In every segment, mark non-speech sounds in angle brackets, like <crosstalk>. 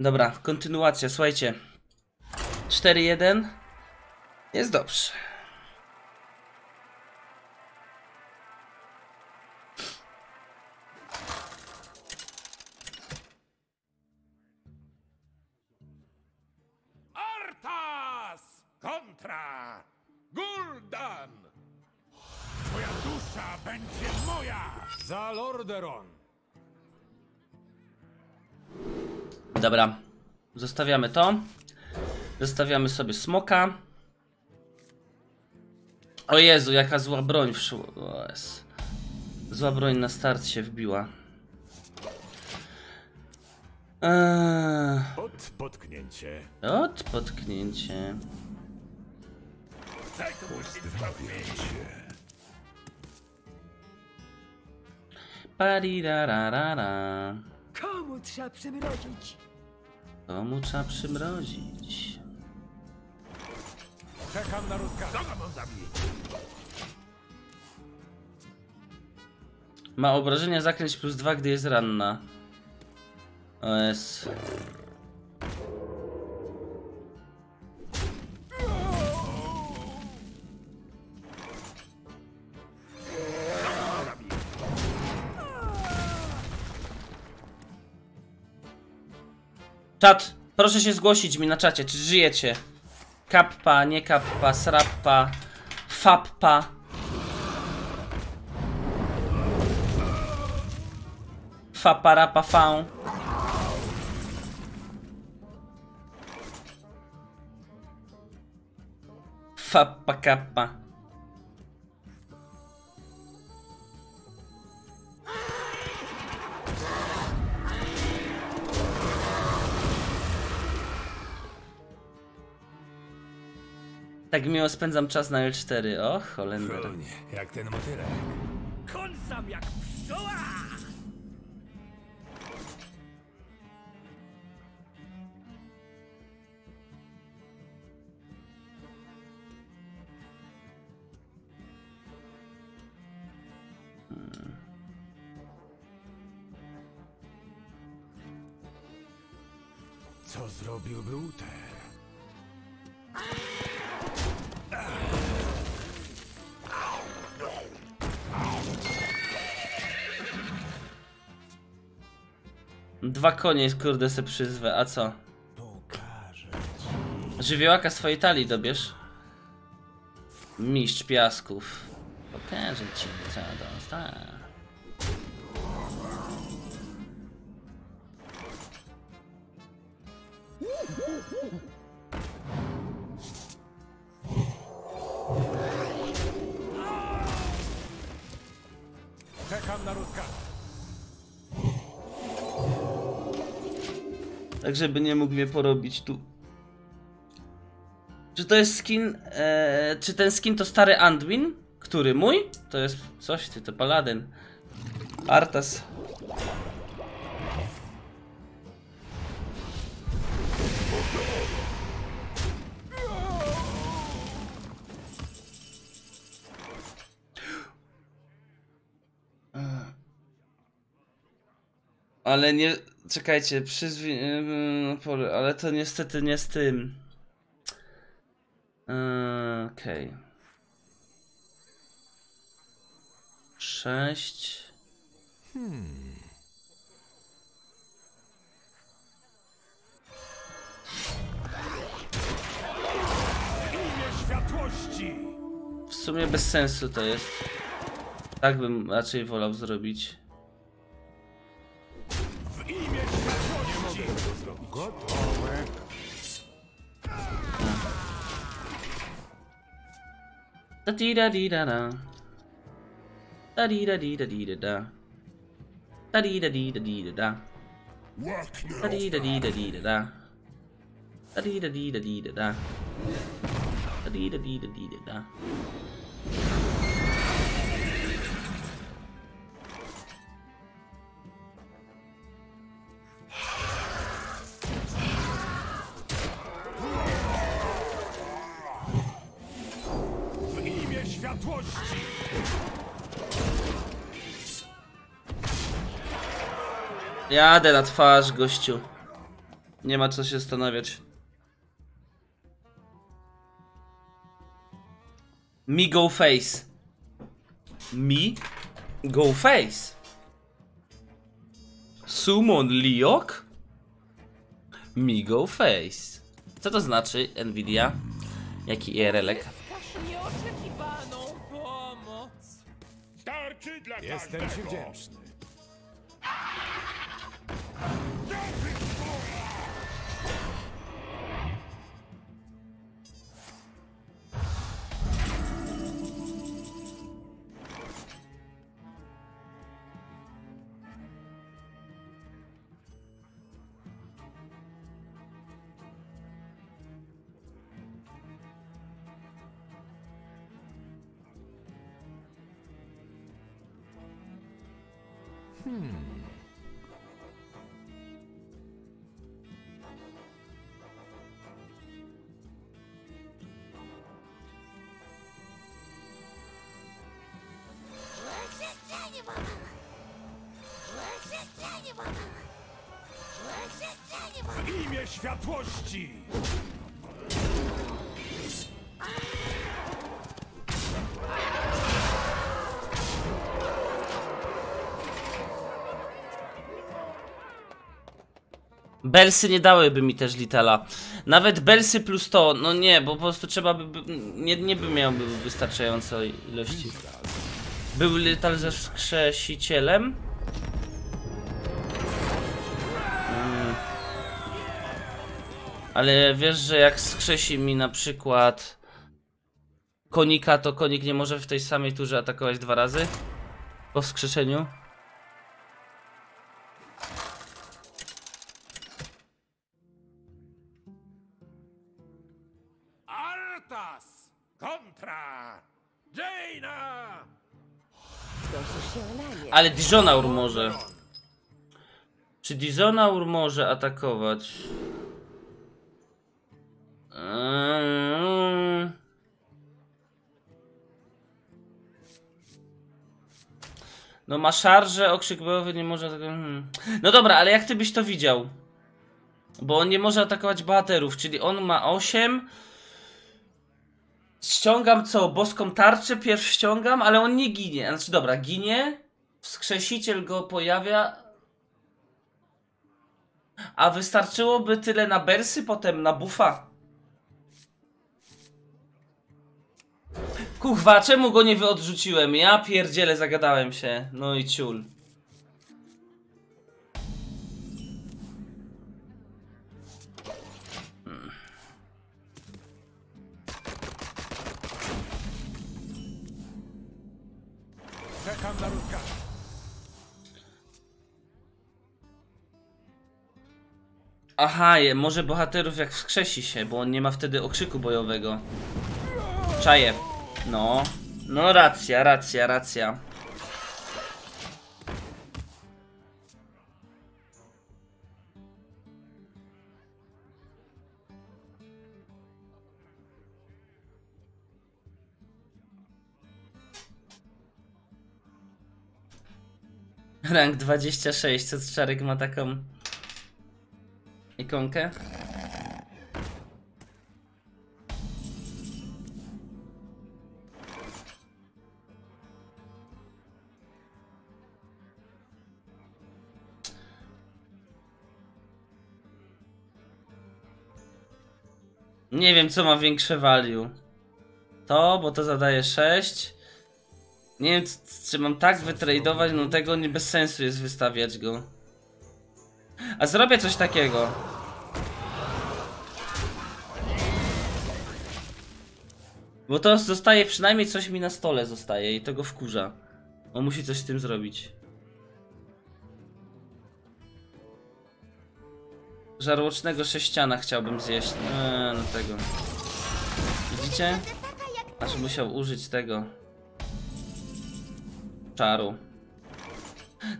Dobra, kontynuacja, słuchajcie. 4-1. Jest dobrze. Dobra, zostawiamy to. Zostawiamy sobie smoka. O Jezu, jaka zła broń wszła. Zła broń na start się wbiła. Eee, Od potknięcie. od potknięcie. Parirararara. Komu trzeba przymrozić? Komu trzeba przymrozić? Czekam na rozkaz. Kogo mam zabić? Ma obrażenia zakręć plus 2, gdy jest ranna. O jest. Czat, proszę się zgłosić mi na czacie, czy żyjecie? Kappa, nie kappa, srappa, fappa. Fa para pa fał. Fa pa kappa. Tak miło spędzam czas na L4. O, Holender. jak ten motylek. Kąsam jak pszczoła! Dwa konie, kurde, se przyzwę, a co? Żywiołaka swojej talii dobierz. Mistrz piasków. Pokażę ci, co to Tak, żeby nie mógł mnie porobić tu. Czy to jest skin. E, czy ten skin to stary Anduin? Który? Mój? To jest coś, ty to paladyn. Artas. Ale nie. Czekajcie, przyzwi. pole- Ale to niestety nie z tym. Yy, Okej. Sześć. Imię światłości. W sumie bez sensu to jest. Tak bym raczej wolał zrobić. Gotowe. Da di da di da da. Da di da di da di da da. Da di da di da di da da. Da di da di da di da da. Da di da di da di da da. Da di da di da di da da. Jadę na twarz, gościu. Nie ma co się zastanawiać. Mi go face. Mi go face. Summon Liok? Mi go face. Co to znaczy, Nvidia? Jaki IRL-ek? Starczy dla Jestem ci wdzięczny. W imię światłości! Belsy nie dałyby mi też Litala. Nawet Belsy plus to, no nie, bo po prostu trzeba by, nie, nie by miał by wystarczającej ilości. Był Lital ze wskrzesicielem? Mm. Ale wiesz, że jak skrzesi mi na przykład konika, to konik nie może w tej samej turze atakować dwa razy? Po wskrzeszeniu? Kontra! Jaina! Ale Dijonaur może. Czy Dijonaur może atakować? Eee. No ma szarże, okrzyk bojowy nie może... tego- hmm. No dobra, ale jak ty byś to widział? Bo on nie może atakować bohaterów, czyli on ma 8... Ściągam co? Boską tarczę pierw ściągam, ale on nie ginie. Znaczy dobra, ginie, wskrzesiciel go pojawia. A wystarczyłoby tyle na bersy, potem na bufa. Kuchwa, czemu go nie wyodrzuciłem? Ja pierdzielę, zagadałem się. No i ciul. Aha, może bohaterów jak wskrzesi się, bo on nie ma wtedy okrzyku bojowego. Czaję. No. No racja, racja, racja. Rank 26, co Czarek ma taką ikonkę? Nie wiem, co ma większe value. To, bo to zadaje 6. Nie wiem, czy mam tak wytradować, no tego nie bez sensu jest wystawiać go. A zrobię coś takiego. Bo to zostaje, przynajmniej coś mi na stole zostaje i to go wkurza. On musi coś z tym zrobić. Żarłocznego sześciana chciałbym zjeść. Eee, no tego. Widzicie? Aż musiał użyć tego. Czaru.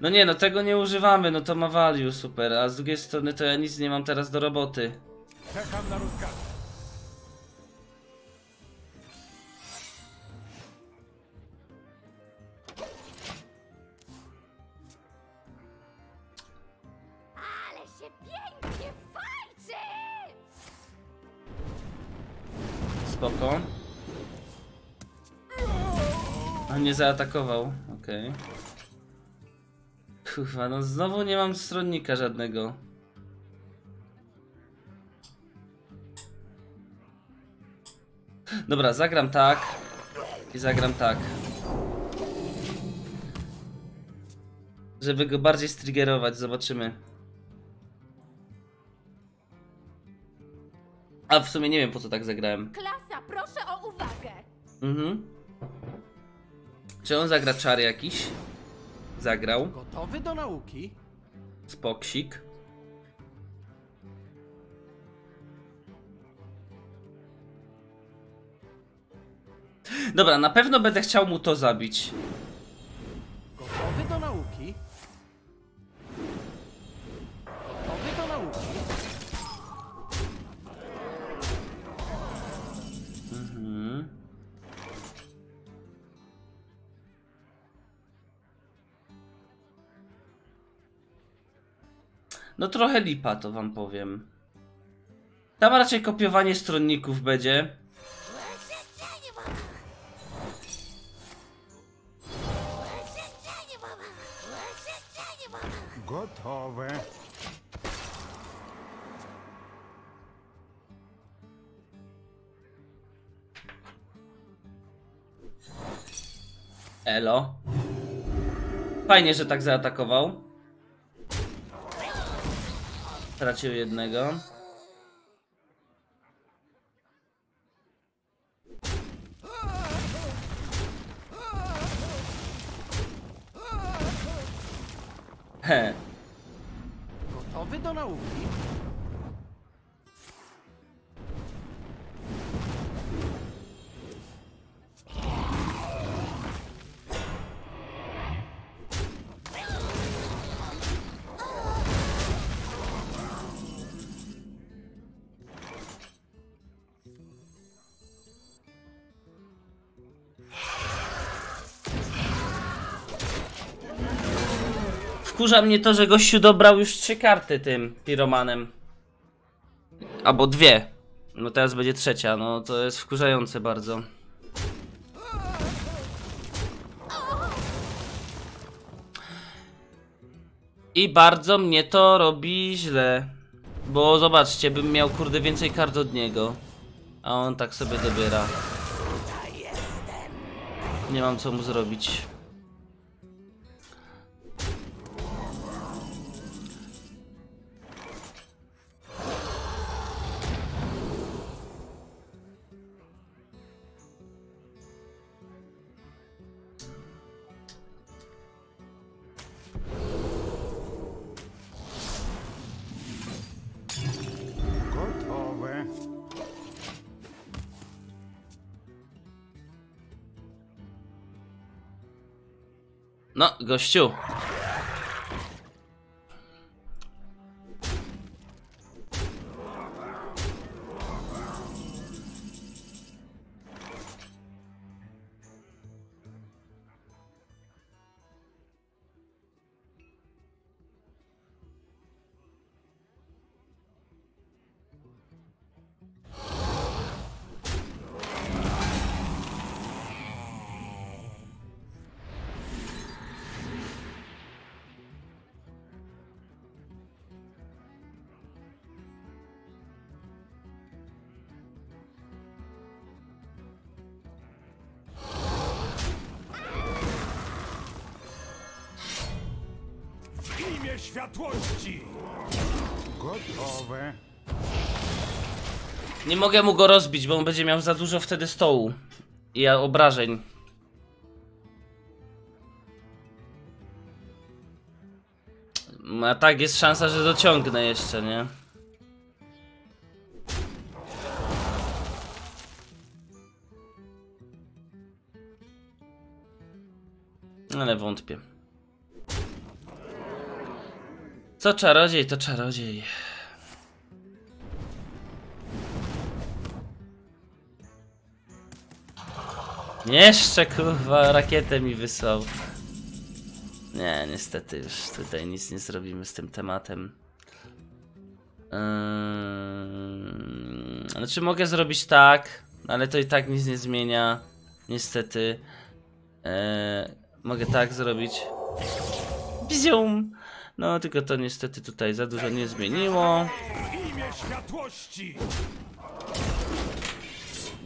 No nie, no tego nie używamy, no to ma value super, a z drugiej strony to ja nic nie mam teraz do roboty. Czekam na rozkaz. Spoko. A nie zaatakował, okej. Kurwa, no znowu nie mam stronnika żadnego. Dobra, zagram tak. I zagram tak. Żeby go bardziej striggerować, zobaczymy. A w sumie nie wiem po co tak zagrałem. Klasa! Mhm. Czy on zagra czar jakiś? Zagrał. Gotowy do nauki? Spoksik. Dobra, na pewno będę chciał mu to zabić. No trochę lipa, to wam powiem. Tam raczej kopiowanie stronników będzie. Gotowe. Elo. Fajnie, że tak zaatakował. Stracił jednego. He. Gotowy do nauki? Wkurza mnie to, że gościu dobrał już trzy karty tym piromanem. Albo dwie. No teraz będzie trzecia, no to jest wkurzające bardzo. I bardzo mnie to robi źle. Bo zobaczcie, bym miał kurde więcej kart od niego. A on tak sobie dobiera. Nie mam co mu zrobić. No, gościu. Światłości. Gotowe. Nie mogę mu go rozbić, bo on będzie miał za dużo wtedy stołu. I ja- obrażeń. A tak jest szansa, że dociągnę jeszcze, nie? Ale wątpię. Co czarodziej, to czarodziej. Jeszcze kurwa rakietę mi wysłał. Nie, niestety już tutaj nic nie zrobimy z tym tematem. Yy... Znaczy mogę zrobić tak. Ale to i tak nic nie zmienia. Niestety. Eee, mogę tak zrobić. Bzium! No, tylko to niestety tutaj za dużo nie zmieniło.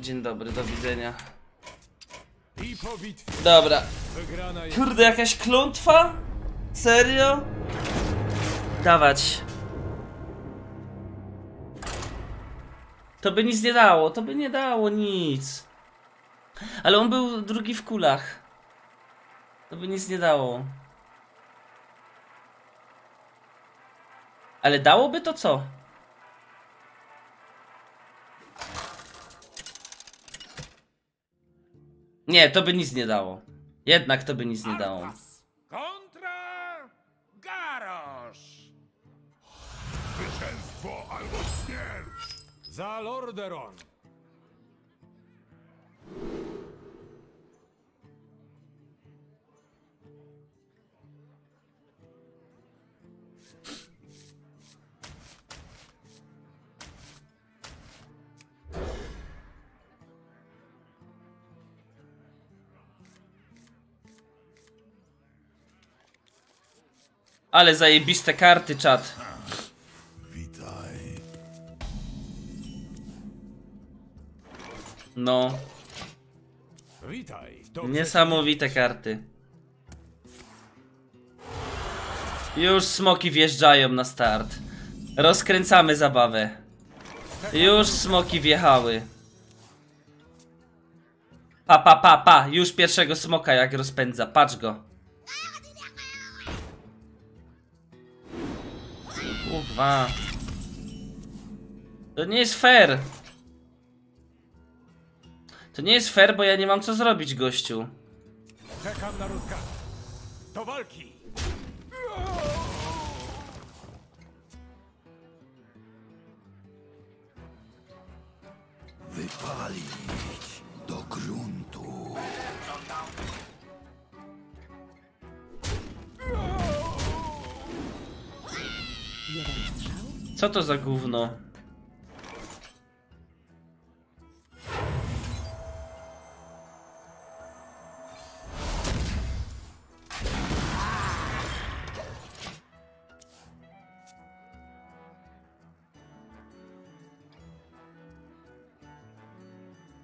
Dzień dobry, do widzenia. Dobra. Kurde, jakaś klątwa? Serio? Dawać. To by nic nie dało, to by nie dało nic. Ale on był drugi w kulach. To by nic nie dało. Ale dałoby to co? Nie, to by nic nie dało. Jednak to by nic nie dało. kontra Garosz! Zwycięstwo albo śmierć! Za Lorderon! Ale zajebiste karty, czat. Witaj. No, Witaj! Niesamowite karty. Już smoki wjeżdżają na start. Rozkręcamy zabawę. Już smoki wjechały. Pa, pa, pa, pa. Już pierwszego smoka jak rozpędza. Patrz go. Kurwa. To nie jest fair. To nie jest fair, bo ja nie mam co zrobić, gościu. Czekam na rozkaz. Do walki! Wypalić do gruntu. Co to za gówno?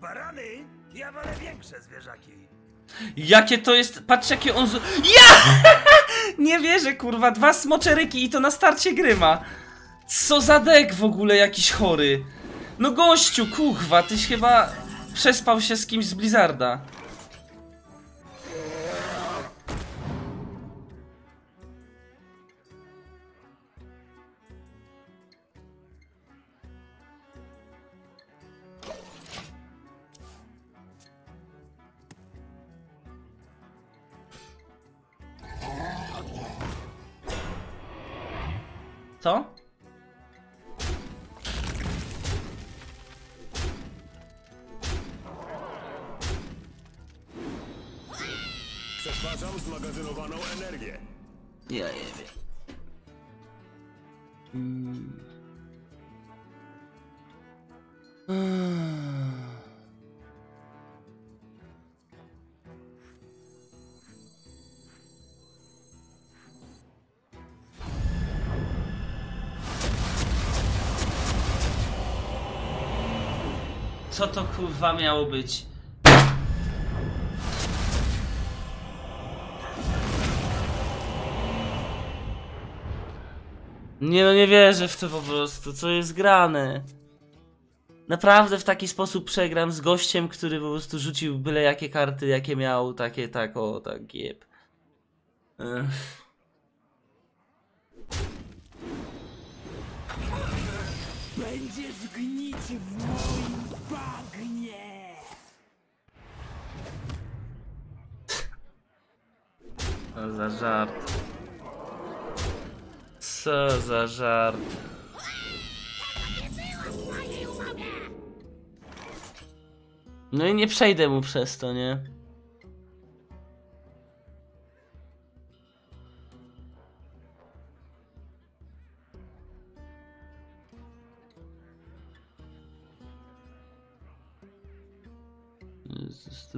Barany? Ja wolę większe zwierzaki. Jakie to jest. Patrz, jakie on. Z... Ja! <laughs> Nie wierzę, kurwa. Dwa smoczeryki i to na starcie gry ma. Co za dek w ogóle jakiś chory. No gościu, kurwa, tyś chyba przespał się z kimś z Blizzarda. Co? Energię. Ja nie wiem. Co to kurwa miało być? Nie no, nie wierzę w to po prostu, co jest grane. Naprawdę w taki sposób przegram z gościem, który po prostu rzucił byle jakie karty, jakie miał, takie, tak, o, tak, jeb. Ech. Będziesz gnić w moim bagnie! Za żart. Co za żart. No i nie przejdę mu przez to, nie?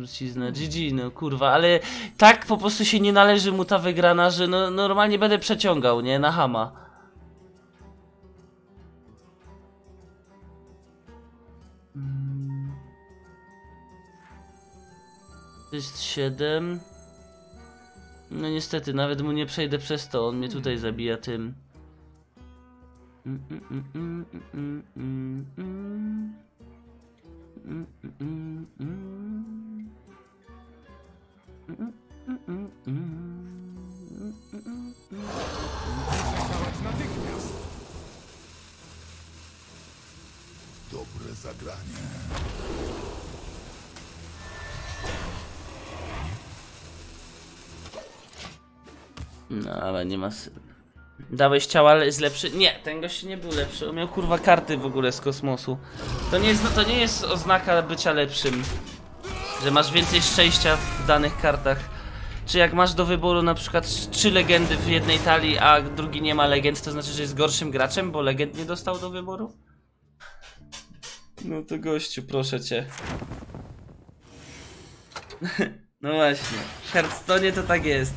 Trucizna, GG, no kurwa, ale tak po prostu się nie należy mu ta wygrana, że no normalnie będę przeciągał, nie? Na hama. To jest 7. No niestety, nawet mu nie przejdę przez to, on mnie tutaj zabija tym. Mm, Natychmiast! Dobre zagranie. No ale nie ma Dałeś ciała, ale jest lepszy? Nie, ten gość nie był lepszy. On miał kurwa karty w ogóle z kosmosu. To nie jest, no, to nie jest oznaka bycia lepszym. Że masz więcej szczęścia w danych kartach. Czy jak masz do wyboru na przykład trzy legendy w jednej talii, a drugi nie ma legend, to znaczy, że jest gorszym graczem, bo legend nie dostał do wyboru? No to gościu, proszę cię. <laughs> no właśnie. W Hearthstone to tak jest.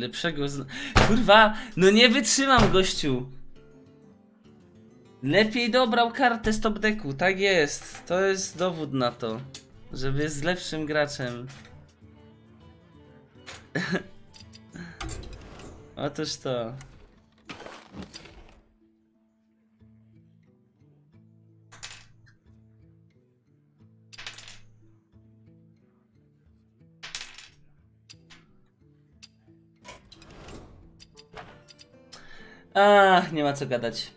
Lepszego zna... Kurwa, no nie wytrzymam gościu. Lepiej dobrał kartę z top decku, tak jest. To jest dowód na to, żeby jest lepszym graczem. <laughs> Otóż to. Ach, nie ma co gadać.